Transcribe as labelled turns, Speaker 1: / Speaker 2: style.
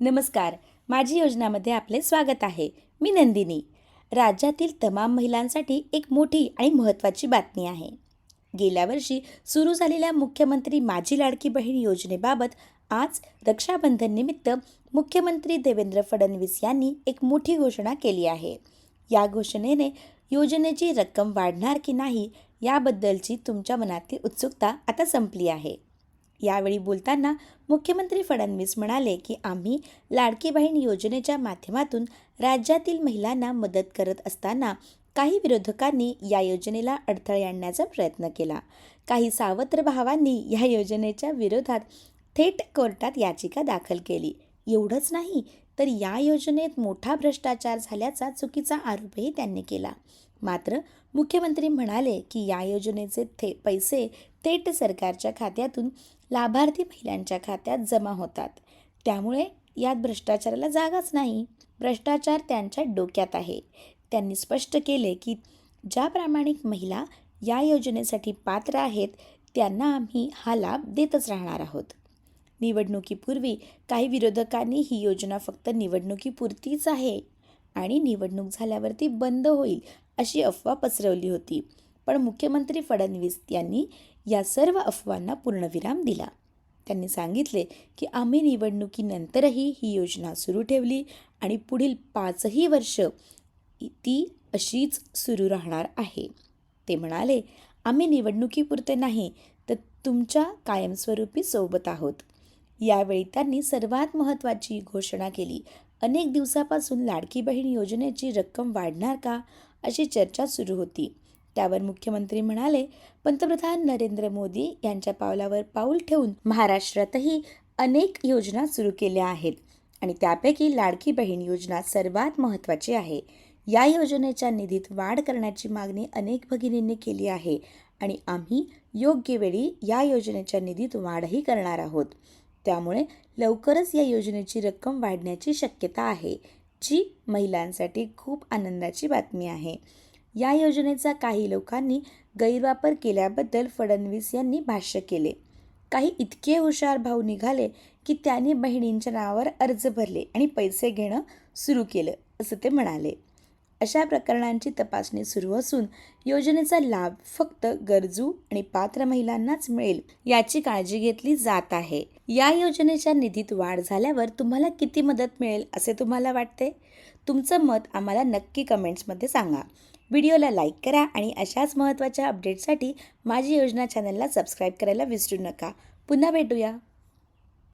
Speaker 1: नमस्कार. माझी योजनामध्ये आपले स्वागत आहे. मी नंदिनी. राज्यातील तमाम महिलांसाठी एक मोठी आणि महत्त्वाची बातमी आहे. गेल्या वर्षी सुरू झालेल्या मुख्यमंत्री माझी लाडकी बहीण योजनेबाबत आज रक्षाबंधननिमित्त मुख्यमंत्री देवेंद्र फडणवीस यांनी एक मोठी घोषणा केली आहे. या घोषणेने योजनेची रक्कम वाढणार की नाही याबद्दलची तुमच्या मनातील उत्सुकता आता संपली आहे. यावेळी बोलताना मुख्यमंत्री फडणवीस म्हणाले की आम्ही लाडकी बहीण योजनेच्या माध्यमातून राज्यातील महिलांना मदत करत असताना काही विरोधकांनी या योजनेला अडथळे आणण्याचा प्रयत्न केला. काही सावत्र भावांनी या योजनेच्या विरोधात थेट कोर्टात याचिका दाखल केली. एवढंच नाही तर या योजनेत मोठा भ्रष्टाचार झाल्याचा चुकीचा आरोपही त्यांनी केला. मात्र मुख्यमंत्री म्हणाले की या योजनेचे थे पैसे थेट सरकारच्या खात्यातून लाभार्थी महिलांच्या खात्यात जमा होतात. त्यामुळे यात भ्रष्टाचाराला जागाच नाही. भ्रष्टाचार त्यांच्या डोक्यात आहे. त्यांनी स्पष्ट केले की ज्या प्रामाणिक महिला या योजनेसाठी पात्र आहेत त्यांना आम्ही हा लाभ देतच राहणार आहोत. निवडणुकीपूर्वी काही विरोधकांनी ही योजना फक्त निवडणुकीपुरतीच आहे आणि निवडणूक झाल्यावरती बंद होईल अशी अफवा पसरवली होती. पण मुख्यमंत्री फडणवीस यांनी या सर्व अफवांना पूर्णविराम दिला. त्यांनी सांगितले की आम्ही निवडणुकीनंतरही ही योजना सुरू ठेवली आणि पुढील पाचही वर्ष ती अशीच सुरू राहणार आहे. ते म्हणाले आम्ही निवडणुकीपुरते नाही तर तुमच्या कायमस्वरूपी सोबत आहोत. यावेळी त्यांनी सर्वात महत्त्वाची घोषणा केली. अनेक दिवसापासून लाडकी बहीण योजनेची रक्कम वाढणार का? अशी चर्चा सुरू होती. त्यावर मुख्यमंत्री म्हणाले पंतप्रधान नरेंद्र मोदी यांच्या पावलावर पाऊल ठेवून महाराष्ट्रातही अनेक योजना सुरू केल्या आहेत आणि त्यापैकी लाडकी बहीण योजना सर्वात महत्त्वाची आहे. या योजनेच्या निधीत वाढ करण्याची मागणी अनेक भगिनींनी केली आहे आणि आम्ही योग्य वेळी या योजनेच्या निधीत वाढही करणार आहोत. त्यामुळे लवकरच या योजनेची रक्कम वाढण्याची शक्यता आहे जी महिलांसाठी खूप आनंदाची बातमी आहे. या योजनेचा काही लोकांनी गैरवापर केल्याबद्दल फडणवीस यांनी भाष्य केले. काही इतके हुशार भाऊ निघाले की त्यांनी बहिणींच्या नावावर अर्ज भरले आणि पैसे घेणं सुरू केलं असं ते म्हणाले. अशा प्रकरणांची तपासणी सुरू असून योजनेचा लाभ फक्त गरजू आणि पात्र महिलांनाच मिळेल याची काळजी घेतली जात आहे. या योजनेच्या निधीत वाढ झाल्यावर तुम्हाला किती मदत मिळेल असे तुम्हाला वाटते? तुमचं मत आम्हाला नक्की कमेंट्समध्ये सांगा. व्हिडिओला लाईक करा आणि अशाच महत्त्वाच्या अपडेटसाठी माझी योजना चॅनलला सबस्क्राईब करायला विसरू नका. पुन्हा भेटूया.